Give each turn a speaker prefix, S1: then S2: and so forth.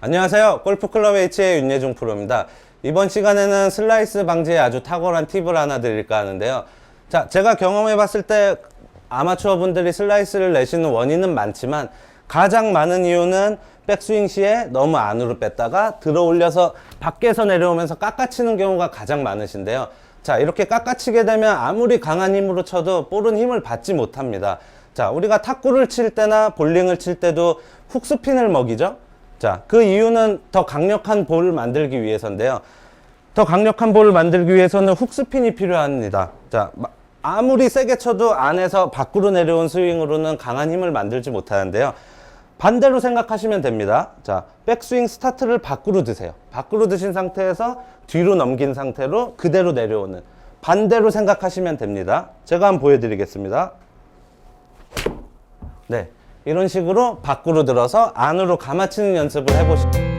S1: 안녕하세요. 골프클럽 H의 윤예중 프로입니다. 이번 시간에는 슬라이스 방지에 아주 탁월한 팁을 하나 드릴까 하는데요. 자, 제가 경험해 봤을 때 아마추어 분들이 슬라이스를 내시는 원인은 많지만 가장 많은 이유는 백스윙 시에 너무 안으로 뺐다가 들어 올려서 밖에서 내려오면서 깎아치는 경우가 가장 많으신데요. 자, 이렇게 깎아치게 되면 아무리 강한 힘으로 쳐도 볼은 힘을 받지 못합니다. 자, 우리가 탁구를 칠 때나 볼링을 칠 때도 훅스핀을 먹이죠. 자, 그 이유는 더 강력한 볼을 만들기 위해서인데요. 더 강력한 볼을 만들기 위해서는 훅스핀이 필요합니다. 자, 마- 아무리 세게 쳐도 안에서 밖으로 내려온 스윙으로는 강한 힘을 만들지 못하는데요. 반대로 생각하시면 됩니다. 자, 백스윙 스타트를 밖으로 드세요. 밖으로 드신 상태에서 뒤로 넘긴 상태로 그대로 내려오는 반대로 생각하시면 됩니다. 제가 한번 보여드리겠습니다. 네. 이런 식으로 밖으로 들어서 안으로 감아치는 연습을 해보시